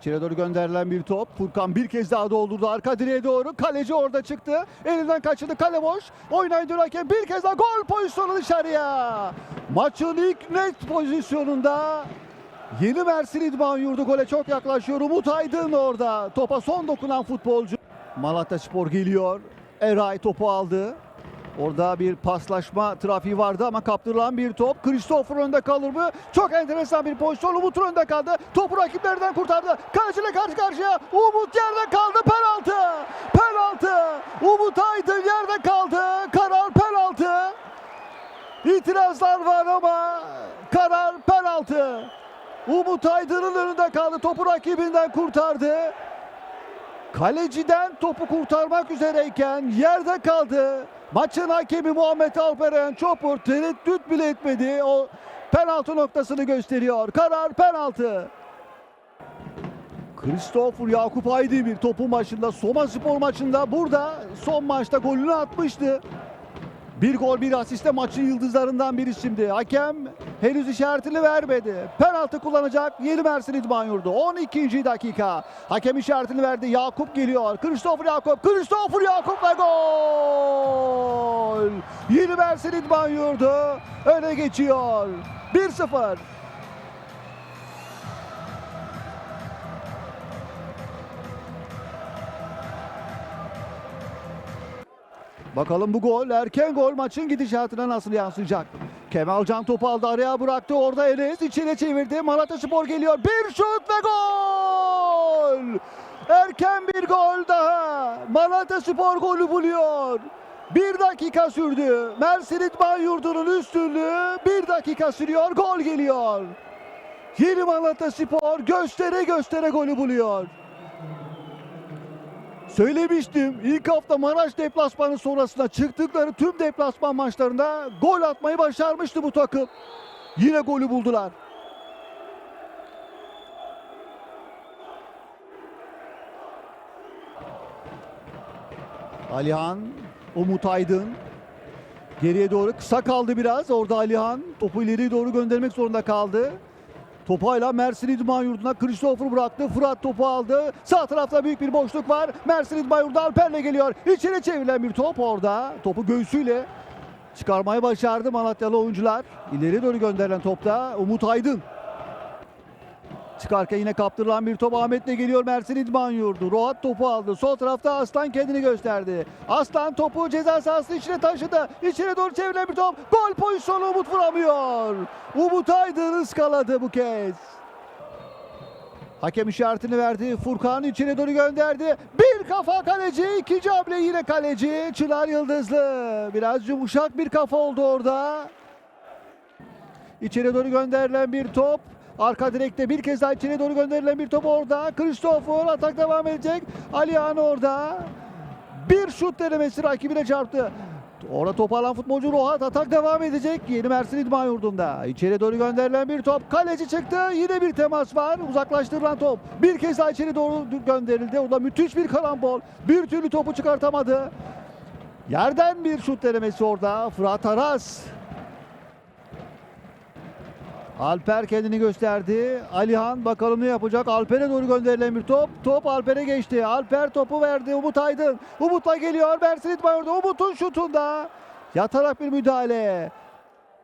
İçeri doğru gönderilen bir top. Furkan bir kez daha doldurdu arka direğe doğru. Kaleci orada çıktı. Elinden kaçırdı. Kale boş. Oynayın dön hakem. Bir kez daha gol pozisyonu dışarıya. Maçın ilk net pozisyonunda Yeni Mersin İdman Yurdu gole çok yaklaşıyor. Umut Aydın orada. Topa son dokunan futbolcu. Malatya Spor geliyor. Eray topu aldı. Orada bir paslaşma trafiği vardı ama kaptırılan bir top. Christopher önde kalır mı? Çok enteresan bir pozisyon. Umut önde kaldı. Topu rakiplerden kurtardı. Kaleciyle karşı karşıya. Umut yerde kaldı. Penaltı. Penaltı. Umut Aydın yerde kaldı. Karar penaltı. İtirazlar var ama karar penaltı. Umut Aydın'ın önünde kaldı. Topu rakibinden kurtardı. Kaleciden topu kurtarmak üzereyken yerde kaldı. Maçın hakemi Muhammed Alperen Çopur tereddüt bile etmedi. O penaltı noktasını gösteriyor. Karar penaltı. Christopher Yakup Aydemir topun başında Soma Spor maçında burada son maçta golünü atmıştı. Bir gol bir asiste maçın yıldızlarından biri şimdi. Hakem henüz işaretini vermedi. Penaltı kullanacak Yeni Mersin İdman Yurdu. 12. dakika. Hakem işaretini verdi. Yakup geliyor. Christopher Yakup. Christopher Yakup ve gol. Yeni Mersin İdman Yurdu öne geçiyor. 1-0. Bakalım bu gol erken gol maçın gidişatına nasıl yansıyacak? Kemalcan topu aldı araya bıraktı orada Enes içine çevirdi Malatya Spor geliyor bir şut ve gol! Erken bir gol daha Malatya Spor golü buluyor. Bir dakika sürdü. Mersin İdman Yurdu'nun üstünlüğü bir dakika sürüyor. Gol geliyor. Yeni Malatya Spor göstere göstere golü buluyor. Söylemiştim ilk hafta Maraş deplasmanı sonrasında çıktıkları tüm deplasman maçlarında gol atmayı başarmıştı bu takım. Yine golü buldular. Alihan, Umut Aydın geriye doğru kısa kaldı biraz. Orada Alihan topu ileriye doğru göndermek zorunda kaldı. Topu hala Mersin İdman Yurdu'na Christopher bıraktı. Fırat topu aldı. Sağ tarafta büyük bir boşluk var. Mersin İdman Yurdu Alper'le geliyor. İçeri çevrilen bir top orada. Topu göğsüyle çıkarmayı başardı Malatyalı oyuncular. İleri doğru gönderilen topta Umut Aydın. Çıkarken yine kaptırılan bir top Ahmet'le geliyor Mersin İdman Yurdu. Rohat topu aldı. Sol tarafta Aslan kendini gösterdi. Aslan topu ceza sahası içine taşıdı. İçine doğru çevrilen bir top. Gol pozisyonu Umut vuramıyor. Umut Aydın ıskaladı bu kez. Hakem işaretini verdi. Furkan içine doğru gönderdi. Bir kafa kaleci. ikinci hamle yine kaleci. Çınar Yıldızlı. Biraz yumuşak bir kafa oldu orada. İçeri doğru gönderilen bir top. Arka direkte bir kez daha içeri doğru gönderilen bir top orada. Christopher atak devam edecek. Alihan orada. Bir şut denemesi rakibine çarptı. Orada top alan futbolcu Rohat atak devam edecek. Yeni Mersin İdman Yurdu'nda. İçeri doğru gönderilen bir top. Kaleci çıktı. Yine bir temas var. Uzaklaştırılan top. Bir kez daha içeri doğru gönderildi. Orada müthiş bir karambol. Bir türlü topu çıkartamadı. Yerden bir şut denemesi orada. Fırat Aras Alper kendini gösterdi. Alihan bakalım ne yapacak. Alper'e doğru gönderilen bir top. Top Alper'e geçti. Alper topu verdi. Umut Aydın. Umut'la geliyor. Mersin İtman orada. Umut'un şutunda. Yatarak bir müdahale.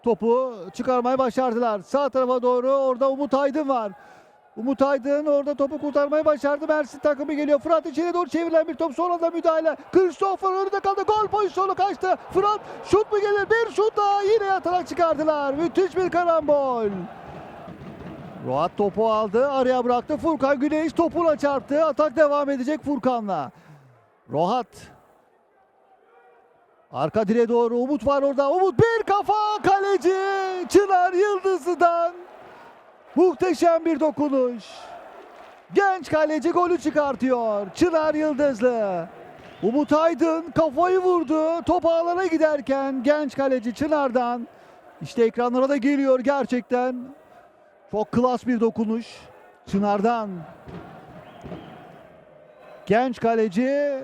Topu çıkarmayı başardılar. Sağ tarafa doğru orada Umut Aydın var. Umut Aydın orada topu kurtarmayı başardı. Mersin takımı geliyor. Fırat içeri doğru çevrilen bir top. Sonra da müdahale. Christopher önünde kaldı. Gol pozisyonu kaçtı. Fırat şut mu gelir? Bir şut daha yine yatarak çıkardılar. Müthiş bir karambol. Roat topu aldı. Araya bıraktı. Furkan Güneş topuna çarptı. Atak devam edecek Furkan'la. Rohat. Arka direğe doğru Umut var orada. Umut bir kafa kaleci. Çınar Yıldızı'dan. Muhteşem bir dokunuş. Genç kaleci golü çıkartıyor. Çınar Yıldızlı. Umut Aydın kafayı vurdu. Top ağlara giderken genç kaleci Çınar'dan. İşte ekranlara da geliyor gerçekten. Çok klas bir dokunuş. Çınar'dan. Genç kaleci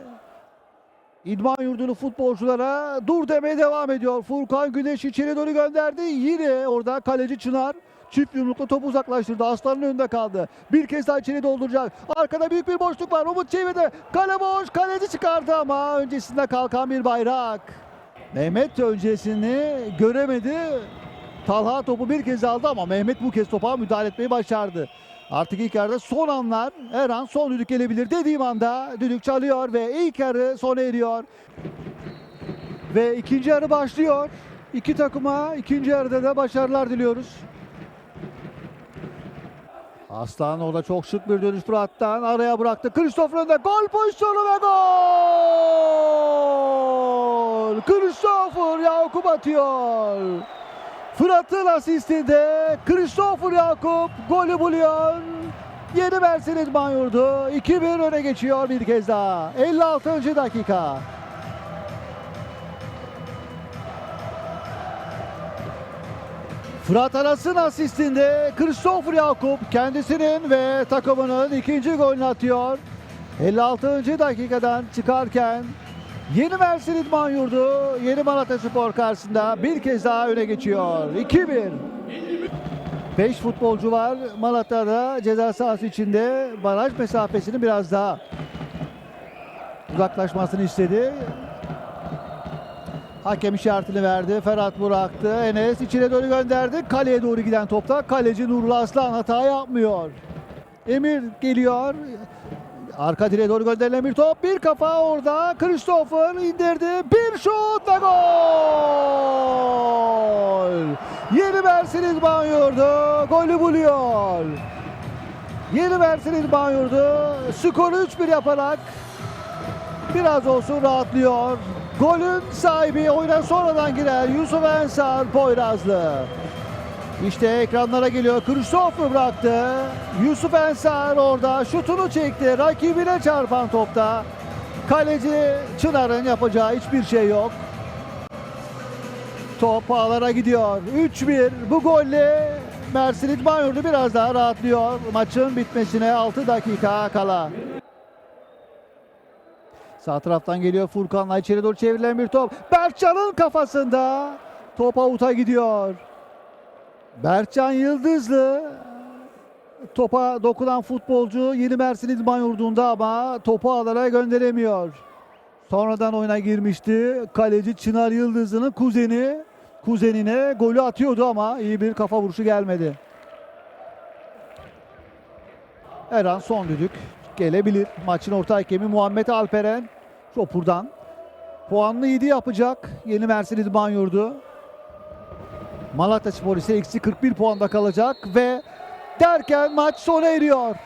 İdman yurdulu futbolculara dur demeye devam ediyor. Furkan Güneş içeri doğru gönderdi. Yine orada kaleci Çınar. Çift yumrukla topu uzaklaştırdı. Aslan'ın önünde kaldı. Bir kez daha içeri dolduracak. Arkada büyük bir boşluk var. Umut çevirdi. Kale boş. Kaleci çıkardı ama öncesinde kalkan bir bayrak. Mehmet öncesini göremedi. Talha topu bir kez aldı ama Mehmet bu kez topa müdahale etmeyi başardı. Artık ilk yarıda son anlar. Her an son düdük gelebilir dediğim anda düdük çalıyor ve ilk yarı sona eriyor. Ve ikinci yarı başlıyor. İki takıma ikinci yarıda da başarılar diliyoruz. Aslan orada çok şık bir dönüş Fırat'tan araya bıraktı. Kristof önünde gol pozisyonu ve gol! Christopher Yakup atıyor. Fırat'ın asistinde Christopher Yakup golü buluyor. Yeni Mercedes Banyurdu 2-1 öne geçiyor bir kez daha. 56. dakika. Fırat Aras'ın asistinde Christopher Yakup kendisinin ve takımının ikinci golünü atıyor. 56. dakikadan çıkarken Yeni Mersin İdman Yurdu Yeni Malatya Spor karşısında bir kez daha öne geçiyor. 2-1. 5 futbolcu var Malatya'da ceza sahası içinde baraj mesafesini biraz daha uzaklaşmasını istedi. Hakem işaretini verdi. Ferhat bıraktı. Enes içine doğru gönderdi. Kaleye doğru giden topta kaleci Nurullah Aslan hata yapmıyor. Emir geliyor. Arka direğe doğru gönderilen bir top. Bir kafa orada. Christopher indirdi. Bir şut ve gol! Yeni Mersin İdman Yurdu golü buluyor. Yeni Mersin İdman Yurdu skoru 3-1 yaparak biraz olsun rahatlıyor. Golün sahibi oyuna sonradan girer Yusuf Ensar Poyrazlı. İşte ekranlara geliyor. Christopher bıraktı. Yusuf Ensar orada şutunu çekti. Rakibine çarpan topta. Kaleci Çınar'ın yapacağı hiçbir şey yok. Top ağlara gidiyor. 3-1 bu golle Mersin İdman biraz daha rahatlıyor. Maçın bitmesine 6 dakika kala. Sağ taraftan geliyor Furkan'la içeri doğru çevrilen bir top. Berkcan'ın kafasında. Top avuta gidiyor. Berkcan Yıldızlı topa dokunan futbolcu Yeni Mersin İdman Yurdu'nda ama topu alara gönderemiyor. Sonradan oyuna girmişti. Kaleci Çınar Yıldızlı'nın kuzeni kuzenine golü atıyordu ama iyi bir kafa vuruşu gelmedi. Her an son düdük gelebilir. Maçın orta hakemi Muhammed Alperen Çopur'dan. Puanlı 7 yapacak Yeni Mersin İdman Yurdu. Malatya Spor ise eksi 41 puanda kalacak ve derken maç sona eriyor.